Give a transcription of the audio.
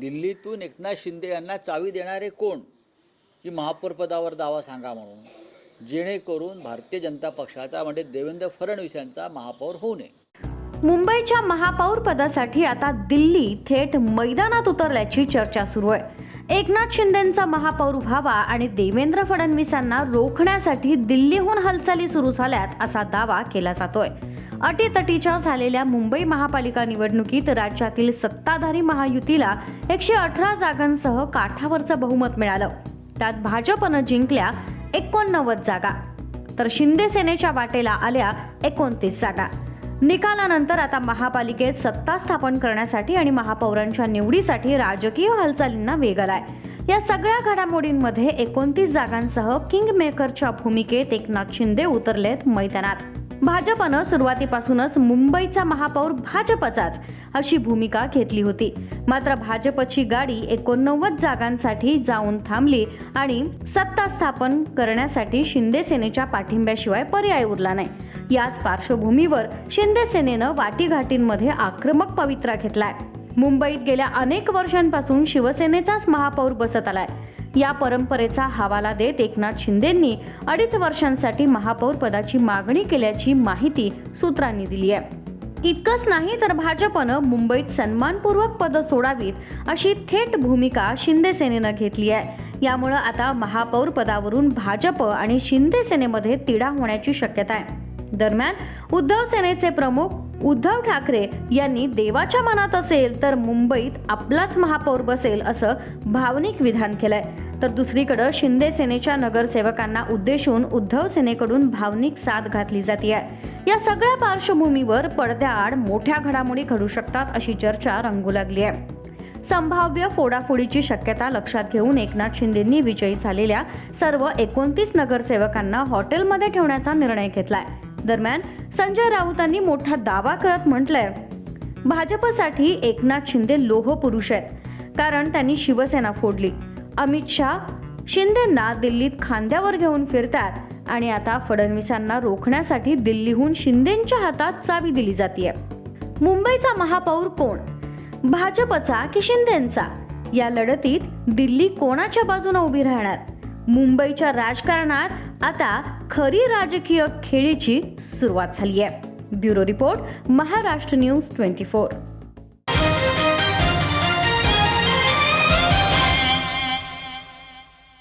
दिल्लीतून एकनाथ शिंदे यांना चावी देणारे कोण? की महापौरपदावर दावा सांगा म्हणून. जेणेकरून भारतीय जनता पक्षाचा म्हणजे देवेंद्र फडणवीस यांचा महापौर होऊ नये. मुंबईच्या महापौर पदासाठी आता दिल्ली थेट मैदानात उतरल्याची चर्चा सुरू आहे. एकनाथ शिंदेंचा महापौर व्हावा आणि देवेंद्र फडणवीसांना रोखण्यासाठी दिल्लीहून हालचाली सुरू झाल्यात असा दावा केला जातोय. अटीतटीच्या झालेल्या मुंबई महापालिका निवडणुकीत राज्यातील सत्ताधारी महायुतीला एकशे अठरा जागांसह काठावरचं बहुमत मिळालं. त्यात भाजपनं जिंकल्या एकोणनव्वद जागा. तर शिंदे सेनेच्या वाटेला आल्या एकोणतीस जागा. निकालानंतर आता महापालिकेत सत्ता स्थापन करण्यासाठी आणि महापौरांच्या निवडीसाठी राजकीय हालचालींना वेग आलाय. या सगळ्या घडामोडींमध्ये एकोणतीस जागांसह किंग मेकरच्या भूमिकेत एकनाथ शिंदे उतरलेत मैदानात. भाजपनं सुरुवातीपासूनच मुंबईचा महापौर भाजपचाच अशी भूमिका घेतली होती. मात्र भाजपची गाडी एकोणनव्वद जागांसाठी जाऊन थांबली आणि सत्ता स्थापन करण्यासाठी शिंदे सेनेच्या पाठिंब्याशिवाय पर्याय उरला नाही. याच पार्श्वभूमीवर शिंदे सेनेनं वाटीघाटींमध्ये आक्रमक पवित्रा घेतलाय. मुंबईत गेल्या अनेक वर्षांपासून शिवसेनेचाच महापौर बसत आलाय. या परंपरेचा हवाला देत एकनाथ शिंदेंनी अडीच वर्षांसाठी महापौर पदाची मागणी केल्याची माहिती सूत्रांनी दिली आहे. इतकंच नाही तर भाजपनं मुंबईत सन्मानपूर्वक पदं सोडावीत अशी थेट भूमिका शिंदे सेनेनं घेतली आहे. यामुळं आता महापौर पदावरून भाजप आणि शिंदे सेनेमध्ये तिढा होण्याची शक्यता आहे. दरम्यान उद्धव सेनेचे प्रमुख उद्धव ठाकरे यांनी देवाच्या मनात असेल तर मुंबईत आपलाच महापौर बसेल असं भावनिक विधान केलंय. तर दुसरीकडं शिंदे सेनेच्या नगरसेवकांना उद्देशून उद्धव सेनेकडून भावनिक साथ घातली जाते या सगळ्या पार्श्वभूमीवर पडद्याआड मोठ्या घडामोडी घडू शकतात अशी चर्चा रंगू लागली आहे. संभाव्य फोडाफोडीची शक्यता लक्षात घेऊन एकनाथ शिंदेंनी विजयी झालेल्या सर्व एकोणतीस नगरसेवकांना हॉटेलमध्ये ठेवण्याचा निर्णय घेतलाय. दरम्यान संजय राऊतांनी मोठा दावा करत म्हटलंय भाजपसाठी एकनाथ शिंदे लोह पुरुष आहेत. कारण त्यांनी शिवसेना फोडली. अमित शाह शिंदेंना दिल्लीत खांद्यावर घेऊन फिरतात आणि आता फडणवीसांना रोखण्यासाठी दिल्लीहून शिंदेंच्या हातात चावी दिली जाते मुंबईचा महापौर कोण? भाजपचा की शिंदेंचा? या लढतीत दिल्ली कोणाच्या बाजूने उभी राहणार? मुंबईच्या राजकारणात आता खरी राजकीय खेळीची सुरुवात झाली आहे bureau report Maharashtra news twenty four.